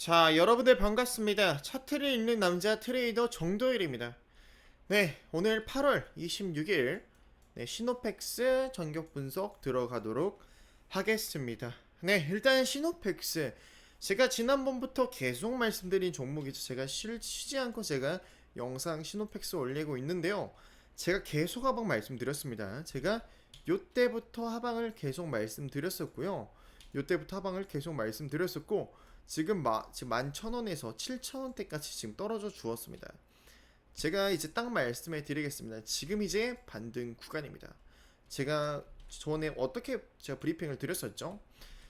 자, 여러분들 반갑습니다. 차트를 읽는 남자 트레이더 정도일입니다. 네, 오늘 8월 26일 네, 시노펙스 전격 분석 들어가도록 하겠습니다. 네, 일단 시노펙스 제가 지난번부터 계속 말씀드린 종목이죠. 제가 쉬, 쉬지 않고 제가 영상 시노펙스 올리고 있는데요. 제가 계속 하방 말씀드렸습니다. 제가 요때부터 하방을 계속 말씀드렸었고요. 요때부터 하방을 계속 말씀드렸었고 지금 마, 지금 11,000원에서 7,000원대까지 지금 떨어져 주었습니다. 제가 이제 딱 말씀해 드리겠습니다. 지금 이제 반등 구간입니다. 제가 전에 어떻게 제가 브리핑을 드렸었죠?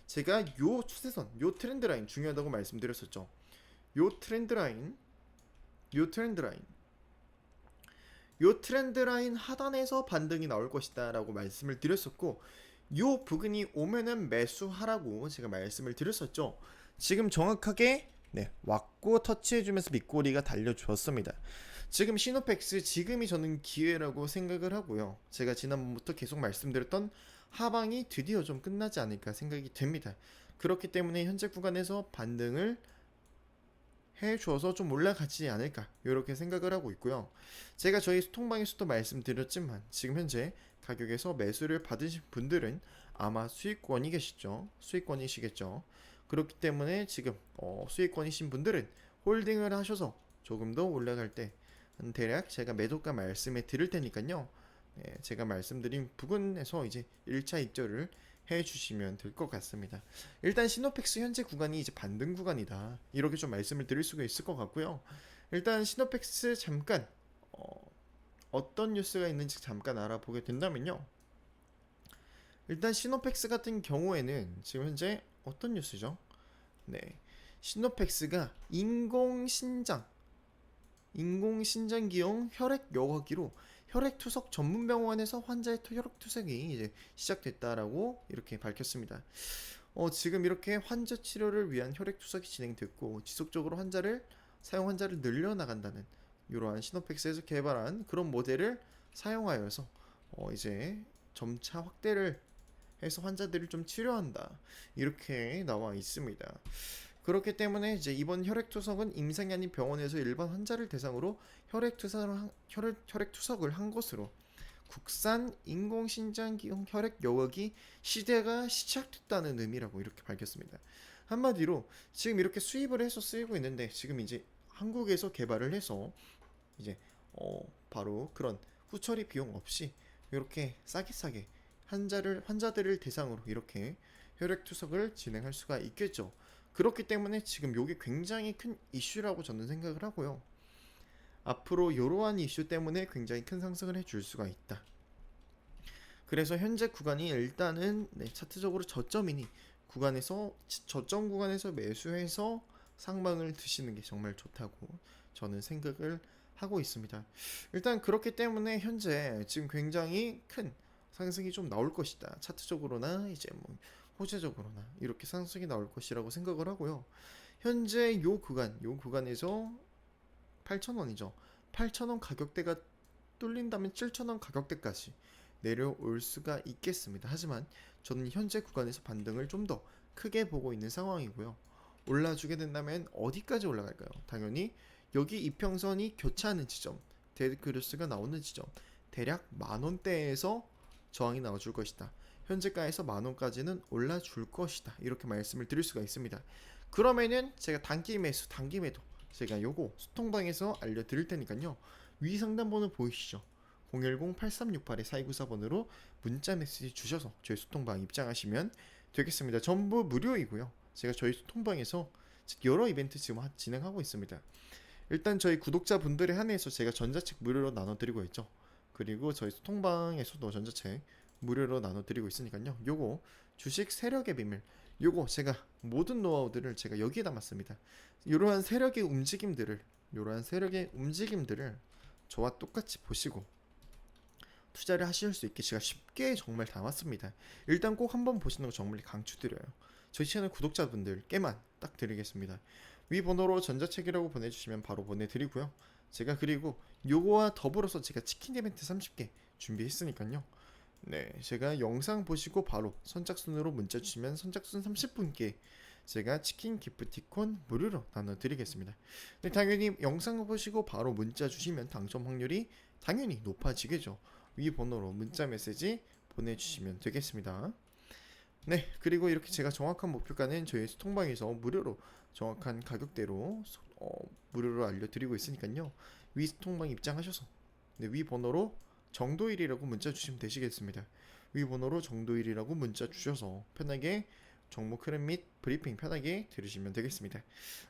제가 요 추세선, 요 트렌드 라인 중요하다고 말씀드렸었죠. 요 트렌드 라인, 요 트렌드 라인, 요 트렌드 라인 하단에서 반등이 나올 것이다라고 말씀을 드렸었고, 요 부근이 오면은 매수하라고 제가 말씀을 드렸었죠. 지금 정확하게 네, 왔고 터치해주면서 밑꼬리가 달려주었습니다. 지금 시노펙스 지금이 저는 기회라고 생각을 하고요. 제가 지난번부터 계속 말씀드렸던 하방이 드디어 좀 끝나지 않을까 생각이 됩니다. 그렇기 때문에 현재 구간에서 반등을 해줘서 좀 올라가지 않을까 이렇게 생각을 하고 있고요. 제가 저희 소통방에서도 말씀드렸지만 지금 현재 가격에서 매수를 받으신 분들은 아마 수익권이 계시죠. 수익권이시겠죠. 그렇기 때문에 지금 어, 수익권이신 분들은 홀딩을 하셔서 조금 더 올라갈 때 대략 제가 매도가 말씀해 드릴 테니까요. 네, 제가 말씀드린 부분에서 이제 1차 입절을 해 주시면 될 것 같습니다. 일단 시노펙스 현재 구간이 이제 반등 구간이다. 이렇게 좀 말씀을 드릴 수가 있을 것 같고요. 일단 시노펙스 잠깐 어, 어떤 뉴스가 있는지 잠깐 알아보게 된다면요. 일단 시노펙스 같은 경우에는 지금 현재 어떤 뉴스죠? 네. 시노펙스가 인공신장 인공신장기용 혈액 여과기로 혈액투석 전문병원에서 환자의 혈액투석이 이제 시작됐다라고 이렇게 밝혔습니다. 어, 지금 이렇게 환자 치료를 위한 혈액투석이 진행됐고 지속적으로 환자를 사용 환자를 늘려나간다는 이러한 시노펙스에서 개발한 그런 모델을 사용하여서 어, 이제 점차 확대를 해서 환자들을 좀 치료한다 이렇게 나와 있습니다. 그렇기 때문에 이제 이번 혈액투석은 임상이 아닌 병원에서 일반 환자를 대상으로 혈액투석을 한, 혈액, 혈액투석을 한 것으로 국산 인공신장기용 혈액 여과기 시대가 시작됐다는 의미라고 이렇게 밝혔습니다. 한마디로 지금 이렇게 수입을 해서 쓰이고 있는데 지금 이제 한국에서 개발을 해서 이제 어 바로 그런 후처리 비용 없이 이렇게 싸게 싸게 환자를 환자들을 대상으로 이렇게 혈액 투석을 진행할 수가 있겠죠. 그렇기 때문에 지금 이게 굉장히 큰 이슈라고 저는 생각을 하고요. 앞으로 이러한 이슈 때문에 굉장히 큰 상승을 해줄 수가 있다. 그래서 현재 구간이 일단은 네, 차트적으로 저점이니 구간에서 저점 구간에서 매수해서 상방을 드시는 게 정말 좋다고 저는 생각을 하고 있습니다. 일단 그렇기 때문에 현재 지금 굉장히 큰 상승이 좀 나올 것이다. 차트적으로나 이제 뭐 호재적으로나 이렇게 상승이 나올 것이라고 생각을 하고요. 현재 요 구간, 요 구간에서 8,000원이죠. 8,000원 가격대가 뚫린다면 7,000원 가격대까지 내려올 수가 있겠습니다. 하지만 저는 현재 구간에서 반등을 좀 더 크게 보고 있는 상황이고요. 올라주게 된다면 어디까지 올라갈까요? 당연히 여기 이평선이 교차하는 지점, 데드크루스가 나오는 지점, 대략 만 원대에서 저항이 나와줄 것이다. 현재가에서 만 원까지는 올라줄 것이다. 이렇게 말씀을 드릴 수가 있습니다. 그러면은 제가 단기 매수, 단기 매도 제가 요거 소통방에서 알려드릴 테니까요. 위 상단번호 보이시죠? 010-8368-4294번으로 문자 메시지 주셔서 저희 소통방 입장하시면 되겠습니다. 전부 무료이고요. 제가 저희 소통방에서 여러 이벤트 지금 하- 진행하고 있습니다. 일단 저희 구독자분들에 한해서 제가 전자책 무료로 나눠드리고 있죠. 그리고 저희 소통방에서도 전자책 무료로 나눠드리고 있으니까요. 요거 주식 세력의 비밀 요거 제가 모든 노하우들을 제가 여기에 담았습니다. 이러한 세력의 움직임들을 이러한 세력의 움직임들을 저와 똑같이 보시고 투자를 하실 수 있게 제가 쉽게 정말 담았습니다. 일단 꼭 한번 보시는 거 정말 강추드려요. 저희 채널 구독자분들께만 딱 드리겠습니다. 위 번호로 전자책이라고 보내주시면 바로 보내드리고요. 제가 그리고 요거와 더불어서 제가 치킨 이벤트 30개 준비했으니까요. 네, 제가 영상 보시고 바로 선착순으로 문자 주시면 선착순 30분께 제가 치킨 기프티콘 무료로 나눠드리겠습니다. 네, 당연히 영상을 보시고 바로 문자 주시면 당첨 확률이 당연히 높아지겠죠. 위 번호로 문자 메시지 보내주시면 되겠습니다. 네, 그리고 이렇게 제가 정확한 목표가는 저희 수통방에서 무료로 정확한 가격대로 소- 어, 무료로 알려드리고 있으니까요. 위 수통방 입장하셔서 네, 위 번호로 정도일이라고 문자 주시면 되시겠습니다. 위 번호로 정도일이라고 문자 주셔서 편하게 종목 흐름 및 브리핑 편하게 들으시면 되겠습니다.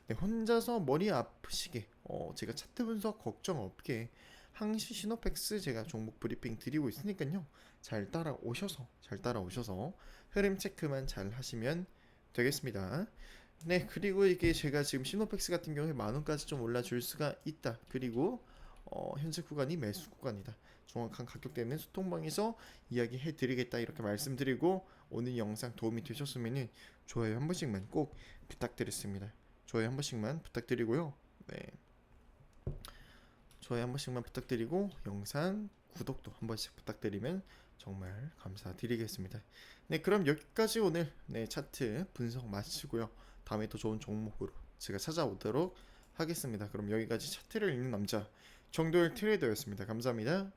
네, 혼자서 머리 아프시게 어, 제가 차트 분석 걱정 없게 항시 시노팩스 제가 종목 브리핑 드리고 있으니까요. 잘 따라오셔서 잘 따라오셔서 흐름 체크만 잘 하시면 되겠습니다. 네, 그리고 이게 제가 지금 시노팩스 같은 경우에 만 원까지 좀 올라줄 수가 있다. 그리고 어, 현재 구간이 매수 구간이다. 정확한 가격대는 수통방에서 이야기해 드리겠다 이렇게 말씀드리고 오늘 영상 도움이 되셨으면 좋아요 한 번씩만 꼭 부탁드리겠습니다. 좋아요 한 번씩만 부탁드리고요. 네. 좋아요 한 번씩만 부탁드리고 영상 구독도 한 번씩 부탁드리면 정말 감사드리겠습니다. 네, 그럼 여기까지 오늘 네, 차트 분석 마치고요. 다음에 또 좋은 종목으로 제가 찾아오도록 하겠습니다. 그럼 여기까지 차트를 읽는 남자 정도일 트레이더였습니다. 감사합니다.